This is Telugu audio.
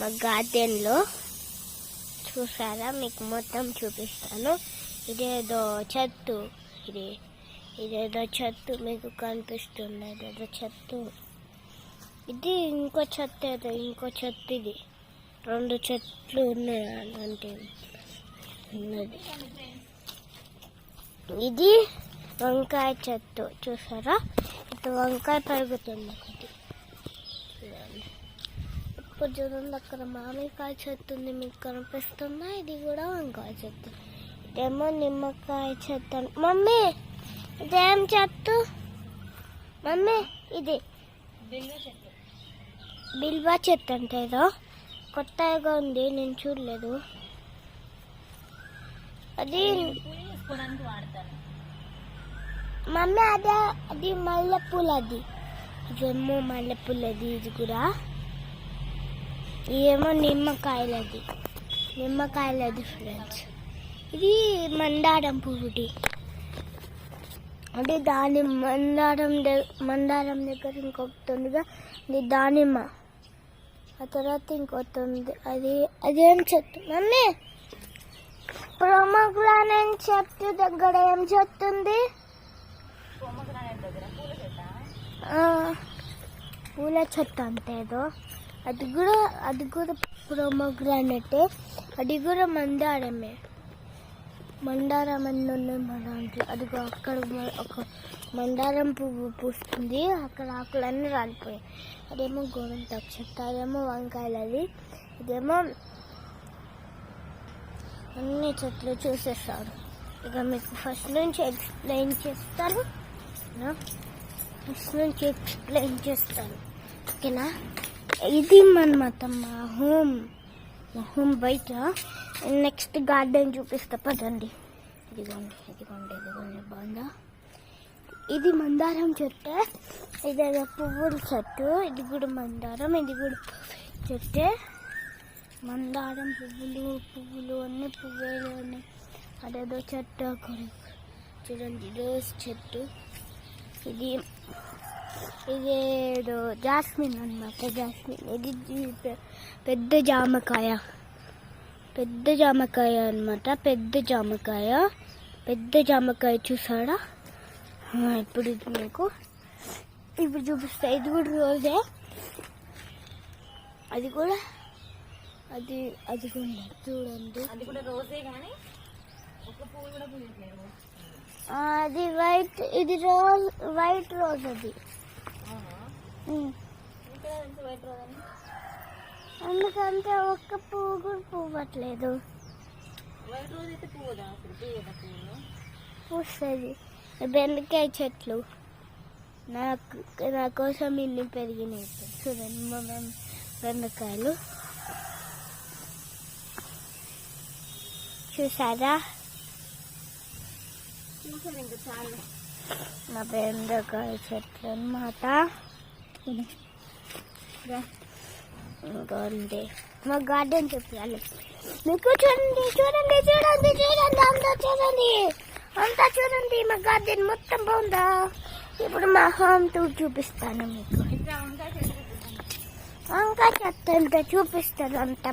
మా గార్డెన్లో చూసారా? మీకు మొత్తం చూపిస్తాను. ఇదేదో చెట్టు. ఇది ఇదేదో చెట్టు మీకు కనిపిస్తుంది ఇదేదో చెట్టు. ఇది ఇంకో చెట్టు ఏదో ఇంకో చెట్టు ఇది. రెండు చెట్లు ఉన్నాయి అలాంటి ఉన్నది. ఇది వంకాయ చెట్టు. చూసారా? ఇటు వంకాయ పెరుగుతుంది. ఇప్పుడు చూడండి అక్కడ మామిడికాయ చెట్టు ఉంది మీకు కనిపిస్తుందా? ఇది కూడా వంకాయ చెట్టు. ఇదేమో నిమ్మకాయ చెట్టు అన్- మమ్మీ ఇదేం చెట్టు? మమ్మీ ఇది బిల్వా చెట్టు. అంటే ఏదో? కొత్తగా ఉంది నేను చూడలేదు. అది మమ్మీ అదే అది మల్లెపూలు అది ఇదేమో మల్లెపూలు అది ఇది కూడా. ఇదేమో నిమ్మకాయలది. నిమ్మకాయలది ఫ్రెండ్స్ ఇది మందారం పువ్వుది. అది దాని మందారం మందారం దగ్గర ఇంకొకటి ఉందిగా ఇది దానిమ్మ. ఆ తర్వాత ఇంకొకటి ఉంది అది అదేం చెట్టు మమ్మీ! ప్రోమోగ్రానైట్ చెట్టు దగ్గర ఏం చెట్టు ఉంది పొమ్మగ్రానైట్ దగ్గర పూల చెట్ట? ఆ, అది కూడా అది కూడా ప్రోమోగ్రానైట్ అది కూడా మందారమే. మందారం అని ఉన్నాయి మా దాంట్లో అదిగో అక్కడ ఒక మందారం పువ్వు పూస్తుంది. అక్కడ ఆకులన్నీ రాలిపోయాయి. అదేమో గోరంటాకు చెట్టు అదేమో వంకాయలది ఇదేమో అన్ని చెట్లు చూసేస్తారు ఇక మీకు ఫస్ట్ నుంచి ఎక్స్ప్లెయిన్ చేస్తాను. ఫస్ట్ నుంచి ఎక్స్ప్లెయిన్ చేస్తాను. ఓకేనా? ఇది మనమాట మా హోమ్. మా హోమ్ బయట. నెక్స్ట్ గార్డెన్ చూపిస్తా. పదండి. ఇదిగోండి ఇదిగోండి ఇదిగోండి బాగుందా? ఇది మందారం చెట్టు. ఇదేదో పువ్వుల చెట్టు. ఇది కూడా మందారం ఇది కూడా చెట్టే. మందారం పువ్వులు పువ్వులు అన్ని పువ్వులు ఉన్నాయి అదేదో చెట్టు అక్కడ. చూడండి రోజ్ చెట్టు. ఇది ఇదేదో జాస్మిన్ అన్నమాట జాస్మిన్. ఇది పెద్ద జామకాయ. పెద్ద జామకాయ అన్నమాట పెద్ద జామకాయ. పెద్ద జామకాయ చూసాడా ఇప్పుడు ఇది మీకు. ఇప్పుడు చూపిస్తా. ఇది కూడా రోజే. అది కూడా అది అది కూడా చూడండి. అది కూడా రోజే కానీ అది వైట్ ఇది రోజ్ వైట్ రోజ్ అది అవునా ఉమ్. ఇంకా తెలుసు వైట్ రోజ్ అని ఎందుకంటే ఒక్క పువ్వు కూడా పువ్వట్లేదు. పూస్తుంది. బెండకాయ చెట్లు. నాకు నా కోసం ఇన్ని పెరిగినాయి. చూడండి మా మమ్ బెండకాయలు. చూసారా? నా బెండకాయ చెట్లు అన్నమాట ఇంకోండి మా గార్డెన్ చూపించాలి మీకు చూడండి చూడండి చూడండి చూడండి అంతా చూడండి. అంతా చూడండి మా గార్డెన్ మొత్తం బాగుందా? ఇప్పుడు మా హోమ్ టూర్ చూపిస్తాను మీకు. ఇంకా చెత్త చూపిస్తాను అంతా.